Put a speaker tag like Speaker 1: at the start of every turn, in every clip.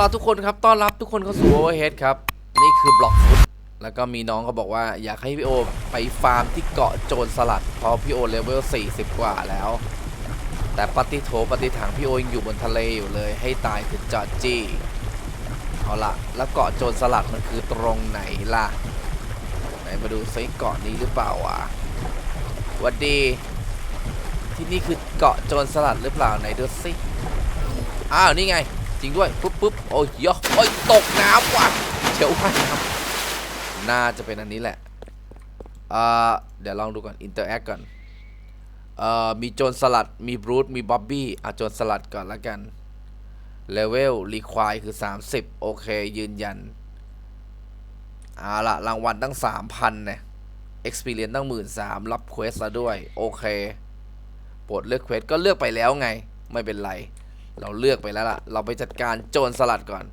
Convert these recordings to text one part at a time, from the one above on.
Speaker 1: รับทุกคนครับ ต้อนรับทุกคนเข้าสู่ Overhead ครับ นี่คือบล็อกฟุต แล้วก็มีน้องเขาบอกว่าอยากให้พี่โอไปฟาร์มที่เกาะโจรสลัด เพราะพี่โอเลเวล 40 กว่าแล้ว แต่ปฏิโถปฏิถังพี่โอยังอยู่บนทะเลอยู่เลย ให้ตายถึงจอดจี้เอาละแล้วเกาะโจรสลัดมันคือตรงไหนล่ะ ไหนมาดูซิเกาะนี้หรือเปล่าวะวัดดี ที่นี่คือเกาะโจรสลัดหรือเปล่าไหนดูสิอ้าวนี่ไง จริงด้วยปุ๊บปุ๊บโอ้ยยอโอ้ยตกน้ำว่ะเชียวว่ายน้ำน่าจะเป็นอันนี้แหละเอ่อเดี๋ยวลองดูก่อนอินเตอร์แอคก่อนเอ่อมีโจรสลัดมีบรูทมีบ๊อบบี้อะโจรสลัดก่อนละกันเลเวลรีควายคือ 30 โอเค ยืนยันเอาละรางวัลตั้ง 3,000เนี่ย experience ตั้ง 13,000รับเควสแล้วด้วย โอเคโปรดเลือกเควสก็เลือกไปแล้วไง ไม่เป็นไร เราเลือกไปแล้วล่ะ เราไปจัดการโจรสลัดก่อน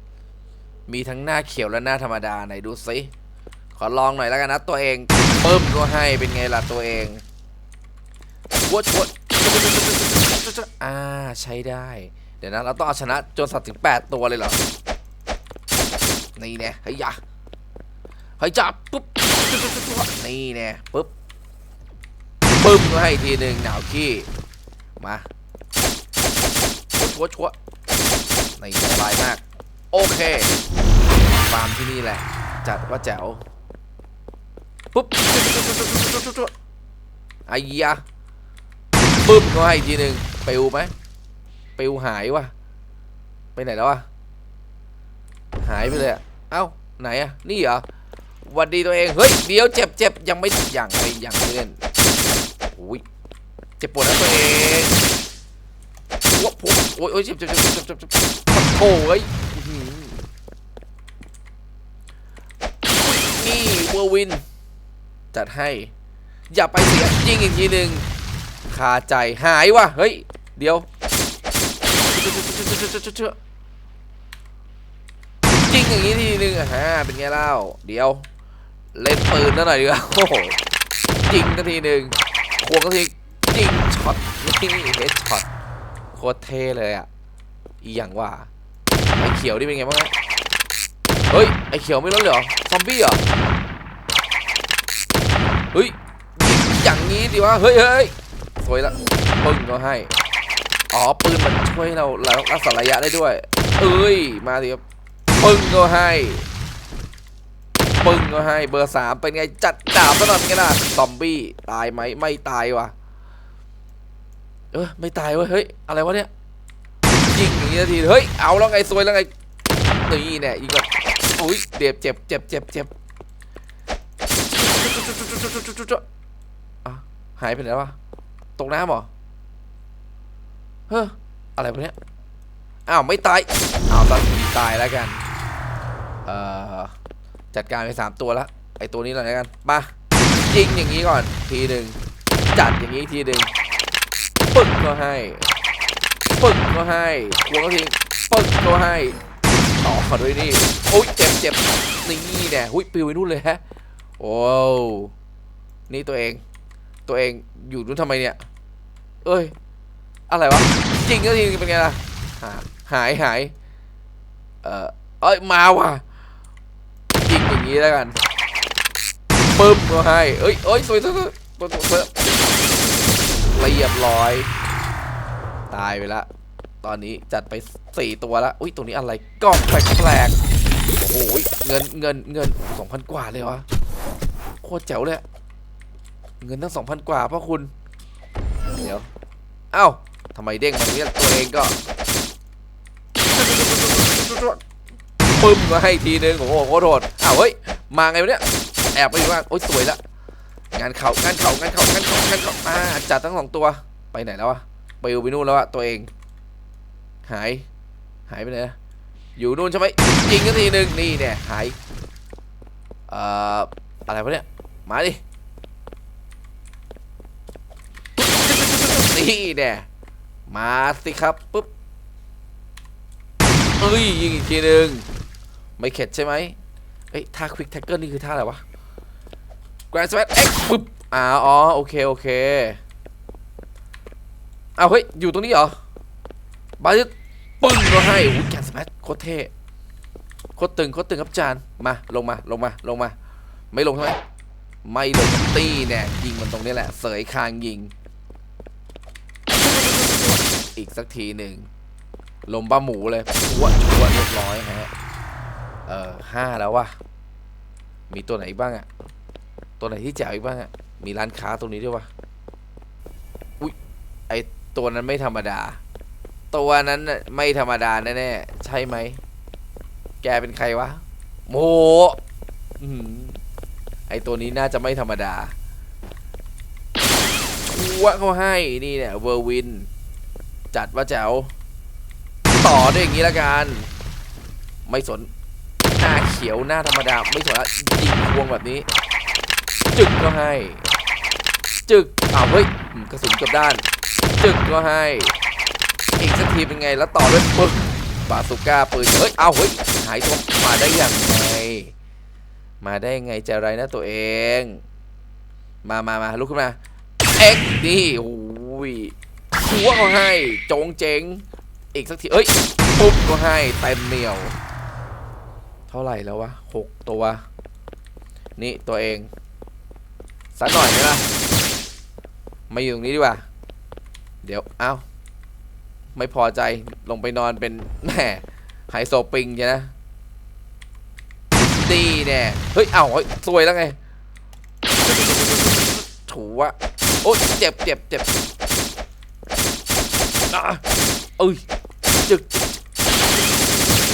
Speaker 1: มีทั้งหน้าเขียวและหน้าธรรมดาไหนดูสิขอลองหน่อยแล้วกันนะตัวเองปึ้มก็ให้เป็นไงล่ะตัวเองวดวดอ่าใช้ได้ เดี๋ยวนะเราต้องเอาชนะโจรสลัดถึง 8 ตัวเลยเหรอ นี่แน่เฮ้ยยะเฮ้ยจับปุ๊บ นี่แน่ปุ๊บ ปึ้มก็ให้ทีหนึ่งหนาวขี้ มา ชัวชัวในสบายมาก โอเคฟาร์มที่นี่แหละ จัดว่าแจ๋วปุ๊บไอ้ยะปึ๊บก็ให้ทีหนึ่งปิวไหมปิวหายวะไปไหนแล้ววะหายไปเลยอะเอ้าไหนอะนี่เหรอวันดีตัวเอง เฮ้ย เดี๋ยวเจ็บเจ็บยังไม่ยังไม่ยังเล่นอุ้ยเจ็บปวดนะตัวเอง วโอ้ยโอ้ยเจ็บเจ็บเจ็บเจ็บเจ็บเจ็บโอ้ยหือนี่เวอร์วิน จัดให้ อย่าไปเสียยิงอีกทีหนึ่งคาใจหายว่ะ เฮ้ย เดี๋ยวยิงอย่างนี้ทีหนึ่งอะฮะเป็นไงเล่า เดี๋ยว เล่นปืนแล้วหน่อยดีกว่าโอ้โหยิงกันทีหนึ่งควงกันทียิงช็อตนี่เฮดช็อต โคตรเท่เลยอะ อีอย่างว่าไอ้เขียวนี่เป็นไงบ้างเฮ้ย ไอ้เขียวไม่ร้เลยเหรอ ซอมบี้เหรอ เฮ้ย อย่างนี้ดีวะ เฮ้ยเฮ้ยสวยละปึ้งก็ให้ อ๋อ ปืนมันช่วยเราเรารักษาระยะได้ด้วย เอ้ย มาดิครับ ปึ้งก็ให้ ปึ้งก็ให้ เบอร์สามเป็นไง จัดดาบซะหน่อยเป็นไงล่ะ ซอมบี้ ตายไหม ไม่ตายว่ะ เออไม่ตายเว้ยเฮ้ยอะไรวะเนี่ยยิงอย่างนี้นาทีเฮ้ยเอาแล้วไงสวยแล้วไงนี่เนี่ยยิงแบบอุ้ยเจ็บเจ็บเจ็บเจ็บเจ็บอะหายไปไหนวะตกน้ำหรอเฮ้ออะไรพวะเนี่ยอ้าวไม่ตายอ้าวตอนนี้ตายแล้วกันเอ่อจัดการไปสามตัวล้วไอตัวนี้เลยแล้วกันมายิงอย่างนี้ก่อนทีหนึ่งจัดอย่างนี้ทีหนึ่ง ปึกก็ให้ ปึกก็ให้ควงก็ทิ้งปึกก็ให้ต่อมาด้วยนี่โอ้ยเจ็บเจ็บนี่แน่หุ้ยปิวไปนู่นเลยฮะโอ้วนี่ตัวเอง ตัวเองอยู่นู้นทำไมเนี่ย เอ้ย อะไรวะ จริงก็จริงเป็นไงล่ะ หาหายหาย เอ่อเอ้ย มาว่ะยิงอย่างนี้แล้วกันปึ้มก็ให้ เอ้ยเอ้ยสวยสวยสวยสวยสวย เรียบร้อย ตายไปละ ตอนนี้จัดไปสี่ตัวล้วอุ้ยตรงนี้อะไรกล่องแปลกๆโอ้โหเงินเงินเงินสองพันกว่าเลยวะโคตรแจ๋วเลยเงินตั้งสองพันกว่าพ่อคุณ เดี๋ยว เอ้าทำไมเด้งมาตรงนี้ตัวเองก็ปึ้มก็ให้ทีนึงโอ้โหโคตรโหดอ้าวเฮ้ย มาไงวะเนี่ย แอบไปอยู่บ้างโอ้ยสวยละ งานเขางานเขางานเขางานเขางานเขาอ่าจัดทั้งสองตัวไปไหนแล้ววะไปอยู่ไปนู่นแล้วอะตัวเอง หาย หายไปไหนนะอยู่นู่นใช่ไหมยิงกันทีหนึ่งนี่เนี่ยหายเอ่ออะไรวะเนี่ยมาดินี่เนี่ยมาสิครับปุ๊บเอ้ยยิงอีกทีหนึ่งไม่เข็ดใช่ไหมเอ้ยท่าควิกแท็กเกอร์นี่คือท่าอะไรวะ Grand Smash X ปุ๊บอ่าอ๋อโอเคโอเคเอ้าเฮ้ยอยู่ตรงนี้เหรอบาสปึ้งก็ให้โอ้ยแกนสแมชโคตรเท่โคตรตึงโคตรตึงครับจานมาลงมาลงมาลงมา ไม่ลงใช่ไหมไม่ลงตีแน่ยิงมันตรงนี้แหละเสยคางยิง อีกสักทีหนึ่งลมบ้าหมูเลยชัวชัวเรียบร้อยฮะเออห้าแล้ววะมีตัวไหนอีกบ้างอะ ตัวไหนที่แจ๋วอีกบ้างอะมีร้านค้าตรงนี้ด้วยวะอุ้ยไอตัวนั้นไม่ธรรมดา ตัวนั้นน่ะไม่ธรรมดาแน่ๆใช่ไหม แกเป็นใครวะโมอื้อหือไอตัวนี้น่าจะไม่ธรรมดาชัวเขาให้นี่เนี่ยเวอร์วิน จัดว่าแจ๋วต่อด้วยอย่างนี้ละกัน ไม่สน หน้าเขียวหน้าธรรมดา ไม่สนละยิงควงแบบนี้ จึกก็ให้ จึกอ้าวเฮ้ยกระสุนเกับด้าน จึกก็ให้ อีกสักทีเป็นไงแล้วต่อด้วยปึ๊บบาสุก้าปืนเฮ้ยเอาเฮ้ยหายตัวมาได้อย่างไง มาได้ยังไงจะไรนะตัวเอง มามามาลุกขึ้นมาเอ็กนี่โอ้ยชัวก็ให้จงเจ๋งอีกสักทีเอ้ยปุ๊บก็ให้เต็มเหนียว เท่าไหร่แล้ววะหกตัว นี่ตัวเอง สักหน่อยไหมล่ะมาอยู่ตรงนี้ดีกว่า เดี๋ยวเอ้าไม่พอใจลงไปนอนเป็นแหมไฮโซปิงใช่นะดีแน่เฮ้ย เอ้าเฮ้ยซวยแล้วไงถูวะโอ๊ยเจ็บเจ็บเจ็บเอ้ยจึก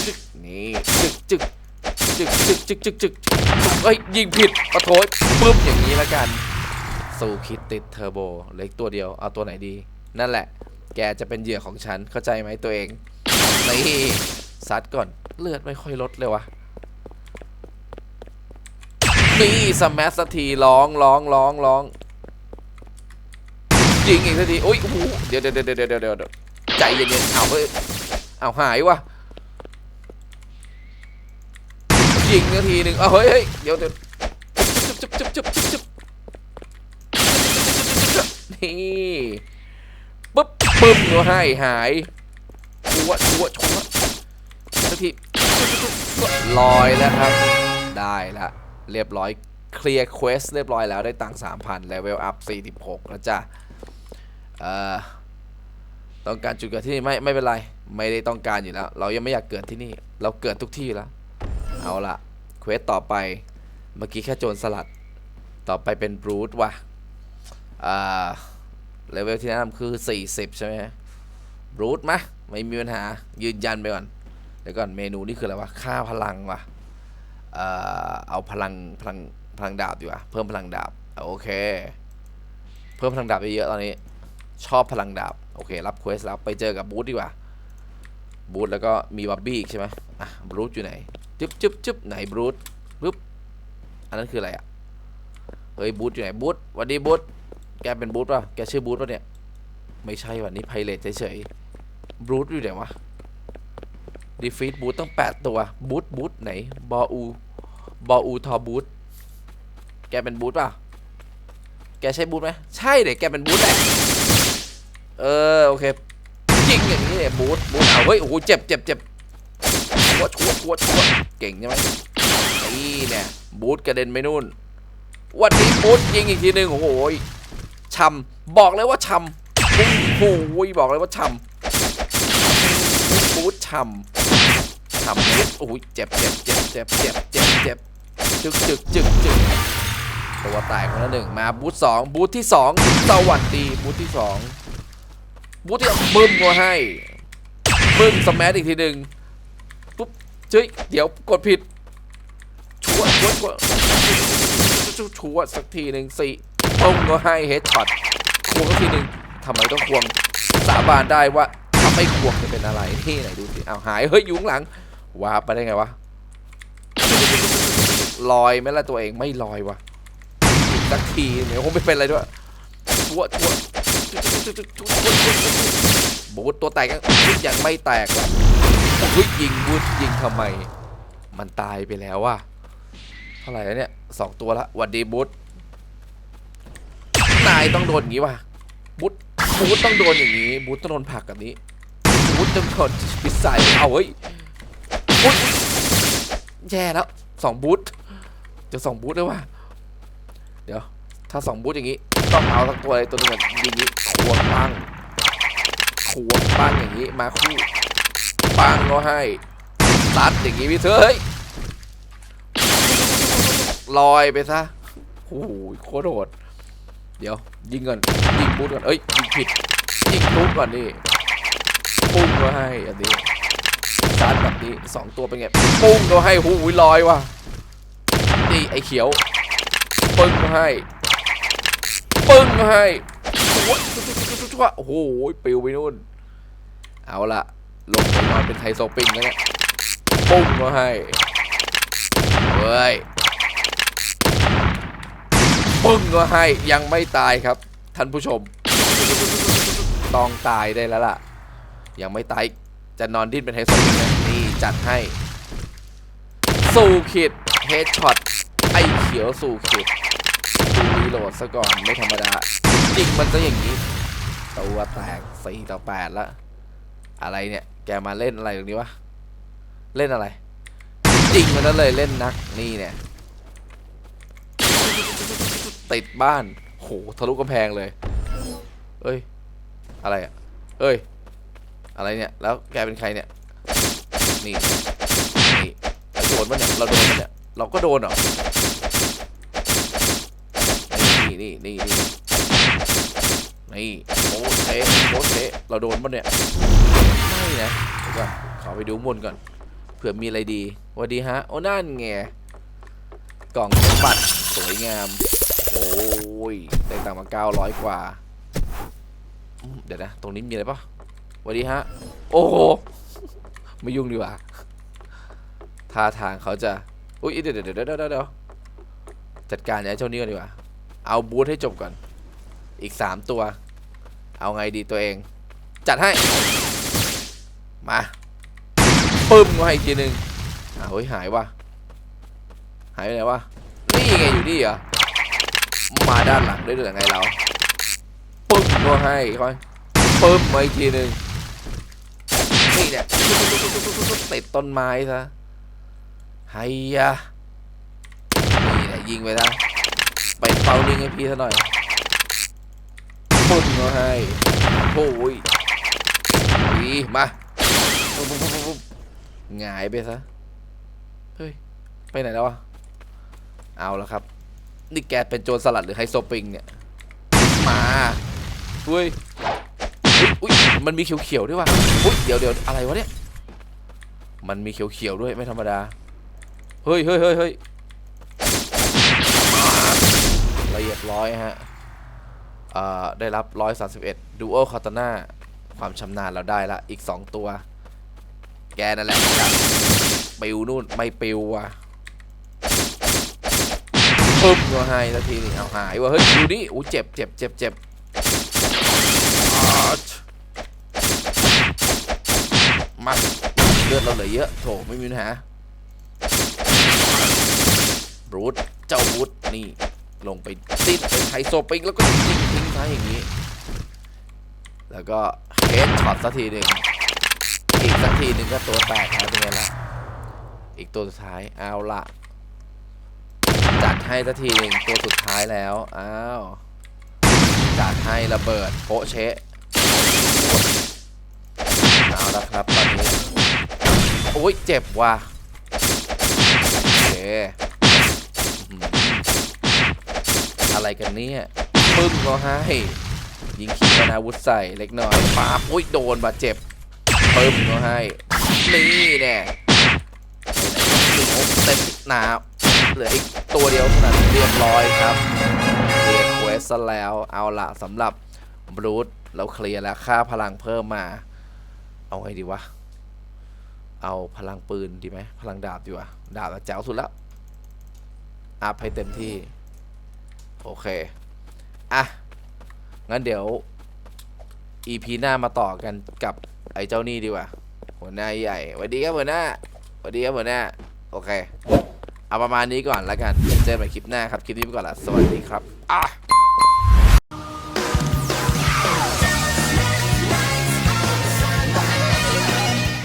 Speaker 1: จึกนี่จึกจึกจึกจึกจึกจึกจึก เฮ้ยยิงผิดปะโถยปึ๊บอย่างนี้แล้วกัน สู้คิดติดเทอร์โบเหล็กตัวเดียว เอาตัวไหนดี นั่นแหละ แกจะเป็นเหยื่อของฉันเข้าใจไหมตัวเองนี่ซัดก่อนเลือดไม่ค่อยลดเลยวะนี่สมัสักทีร้องร้องร้องร้องยิงอีกสักทีอุ้ยโอ้โหเดี๋ยวเดี๋ยวเดี๋ยวเดี๋ยวเดี๋ยวเดี๋ยวใจเย็นๆเอาเฮ้ยเอาหายวะ ยิงนาทีหนึ่งเอาเฮ้ยเฮ้ยเดี๋ยวเดี๋ยวจุ๊บจุ๊บจุ๊บจุ๊บจุ๊บจุ๊บนี่ปุ๊บปึ้มก็ให้หายชัวชัวชัวสักทีลอยแล้วครับ ได้ละเรียบร้อยเคลียร์เควสเรียบร้อยแล้วได้ตังค์3,000เลเวลอัพ46แล้วจ้ะเอ่อต้องการจุดเกิดที่นี่ไม่ไม่เป็นไร ไม่ได้ต้องการอยู่แล้ว เรายังไม่อยากเกิดที่นี่ เราเกิดทุกที่แล้ว เอาละเควสต่อไป เมื่อกี้แค่โจรสลัด ต่อไปเป็นบรูทว่ะ อ่า เลเวลที่แนะนำคือ 40 ใช่ไหมบรูทมะ ไม่มีปัญหา ยืนยันไปก่อน เดี๋ยวก่อน เมนูนี่คืออะไรวะ ค่าพลังวะเอ่อ เอาพลัง พลัง พลังดาบดีกว่า เพิ่มพลังดาบ โอเค เพิ่มพลังดาบไปเยอะตอนนี้ ชอบพลังดาบ โอเค รับเควสแล้ว ไปเจอกับบูธดีกว่า บูธแล้วก็มีบับบี้ใช่ไหมอะ บูธอยู่ไหน จึ๊บจึ๊บจึ๊บไหนบรูธปึ๊บอันนั้นคืออะไรอะเฮ้ยบูธอยู่ไหนบูธวัสดีบูธแกเป็นบูธป่ะแกชื่อบูธป่ะเนี่ยไม่ใช่วันนี้ไพเรตเฉยๆบูธอยู่ไหนวะดีฟีดบูธต้อง8ตัวบูธบูธไหนบออูบออูทอบูธแกเป็นบูธป่ะแกใช่บูธไหมใช่เด็กแกเป็นบูธแหละเออโอเคยิงอย่างนี้เนี่ยบูธบูธเอาเฮ้ยโอ้โหเจ็บเจ็บเจ็บ วชัวชัวชัวเก่งใช่ไหมนี่เนี่ยบูธกระเด็นไปนู่น วันนี้บูธยิงอีกทีหนึ่งโอ้โหช่ำบอกเลยว่าช่ำโอ้โหบอกเลยว่าช่ำบูทช่ำช่ำบูทโอ้ยเจ็บเจ็บเจ็บเจ็บเจ็บเจ็บเจ็บจึกจึกจึกจึกตัวแตกคนละหนึ่งมาบูทสองบูทที่สองสวัสดีบูทที่สองบูทที่สองบึ้มก็ให้บึ้มสมัอีกทีหนึ่ง เฮ้ยเดี๋ยวกดผิดชัวชัวชัวชัวชัวสักทีหนึ่งสี่ปงก็ให้เฮดช็อตควงก็ทีหนึ่งทำไมต้องควงสาบานได้ว่าถ้าไม่ควงจะเป็นอะไรที่ไหนดูสิเอาหายเฮ้ยอยุ้างหลังว้าไปได้ไงวะลอยไหมล่ะตัวเองไม่ลอยวะสักทีเนี่ยคงไม่เป็นอะไรด้วยชัวชัวบูทตัวแตกยังยังไม่แตก โอ้ยยิงบูทยิงทำไม มันตายไปแล้วว่ะเท่าไหร่แล้วเนี่ยสองตัวละหวัดดีบูทนายต้องโดนอย่างนี้ว่ะบูธบูธต้องโดนอย่างนี้บูธต้องโดนผักแบบนี้บูธต้องโดนปิดใส่เอาเฮ้ยบูธแย่แล้วสองบูทจะสองบูทได้วะเดี๋ยว ถ้าสองบูทอย่างนี้ ต้องเอาสักตัวอะไรตัวนึงแบบอย่างนี้ควงปังควงปังอย่างนี้มาคู่ ปังก็ให้ตัดอย่างนี้พี่เธอเฮ้ยลอยไปซะโอ้โหโคตรโหดเดี๋ยว ยิงก่อนยิงบูทก่อนเอ้ยยิงผิดยิงทุบก่อนนี่ปุ้งก็ให้อันนี้ซัดแบบนี้สองตัวเป็นไงปุ้งก็ให้หูยลอยว่ะนี่ไอ้เขียวปึ้งก็ให้ปึ้งให้ชัวโอ้โหปิวไปนู่นเอาละ ลงไปนอนเป็นไทโซปิงแล้วเนี่ยปุ้งก็ให้เฮ้ยปึ้งก็ให้ยังไม่ตายครับ ท่านผู้ชม ต้องตายได้แล้วล่ะ ยังไม่ตายจะนอนดิ้นเป็นไทโซปิงนะนี่จัดให้ สู่ขิดเฮดช็อตไอเขียวสู่ขิดดูรีโหลดซะก่อนไม่ธรรมดาจริงมันจะอย่างนี้ ตัวแตกสี่ต่อแปดละอะไรเนี่ย แกมาเล่นอะไรตรงนี้วะ เล่นอะไร จริงมันนั่นเลยเล่นนักนี่เนี่ย ติดบ้าน โหทะลุกำแพงเลย เอ้ย อะไรอะเอ้ย อะไรเนี่ย แล้วแกเป็นใครเนี่ย นี่ นี่โดนปะเนี่ย เราโดนปะเนี่ย เราก็โดนเหรอ นี่นี่นี่นี่นี่โอ้เทโอ้เทเราโดนปะเนี่ย ไม่นะเดี๋ยวก่อนขอไปดูมนก่อนเผื่อมีอะไรดีวัสดีฮะโอ้นั่นไงกล่องสมบัติสวยงาม โอ้ยได้ตังมาเก้าร้อยกว่า เดี๋ยวนะ ตรงนี้มีอะไรปะวัสดีฮะ โอ้โห ไม่ยุ่งดีกว่าท่าทางเขาจะอุ้ยเดี๋ยวเดี๋ยวเดี๋ยวเดี๋ยวเดี๋ยวจัดการไอ้เจ้านี้ก่อนดีกว่า เอาบูธให้จบก่อน อีกสามตัว เอาไงดีตัวเอง จัดให้ มาปึ้มก็ให้อีกทีหนึ่งอ่าเฮ้ยหายว่ะหายไปไหนวะนี่ไงอยู่นี่เหรอมาด้านหลังได้ด้วยเหรือไงเราปึ้มก็ให้ค่อยปึ้มมาอีกทีหนึ่งนี่เนี่ยติดต้นไม้ซะไฮยะนี่แหละยิงไปซะไปเป่าลิงให้พี่ซะหน่อยปุ่นก็ให้โอ้ยดีมา ปุ๊บปุ๊บปุ๊บปุ๊บหงายไปซะ เฮ้ย ไปไหนแล้ววะเอาแล้วครับ นี่แกเป็นโจรสลัดหรือไฮโซปิงเนี่ย มาเฮ้ยอุ๊ยอุ้ยมันมีเขียวๆด้วยว่ะอุ้ยเดี๋ยวเดี๋ยวอะไรวะเนี่ย มันมีเขียวๆด้วยไม่ธรรมดา เฮ้ยเฮ้ยเฮ้ยเฮ้ยละเอียดร้อยฮะได้รับ 131 Dual Katana ความชำนาญเราได้ละ อีก 2 ตัว แกนั่นแหละจับปิวนู่นไม่ปิวว่ะปึ๊บก็ให้นาทีนี่เอาหายว่ะเฮ้ยดูนี่อู้เจ็บเจ็บเจ็บเจ็บมาเลือดเราเหลือเยอะโถไม่มีปัญหาบูทเจ้าบูทนี่ลงไปติดเป็นไฮโซปิงแล้วก็ยิงทิ้งท้ายอย่างนี้ แล้วก็เฮดช็อตสักทีหนึ่ง สักทีหนึ่งก็ตัวแตกแล้วเป็นไงล่ะอีกตัวสุดท้ายเอาละจัดให้สักทีหนึ่งตัวสุดท้ายแล้วอ้าวจัดให้ระเบิดโปะเชะเอาละครับตอนนี้โอ้ยเจ็บว่ะโอเคอืมอะไรกันเนี่ยปึ้มก็ให้ยิงขีปนาวุธใส่เล็กน้อยป้าบอุ้ยโดนบาดเจ็บ ปึ้มก็ให้ นี่แน่เต็มหนาเหลืออีกตัวเดียวเท่านั้นเรียบร้อยครับเรียกเควสซแล้วเอาละสำหรับบรูทเราเคลียร์แล้วค่าพลังเพิ่มมา เอาไงดีวะ เอาพลังปืนดีไหมพลังดาบดีว่าดาบอะแจ๋วสุดแล้วอัพให้เต็มที่ โอเค อะ งั้นเดี๋ยว EP หน้ามาต่อกันกับ ไอ้เจ้านี่ดีกว่า หัวหน้าใหญ่สวัสดีครับหัวหน้าสวัสดีครับหัวหน้า โอเค เอาประมาณนี้ก่อนแล้วกันเดี๋ยวเจอกันใหม่คลิปหน้าครับ คลิปนี้ไปก่อนละ สวัสดีครับอะ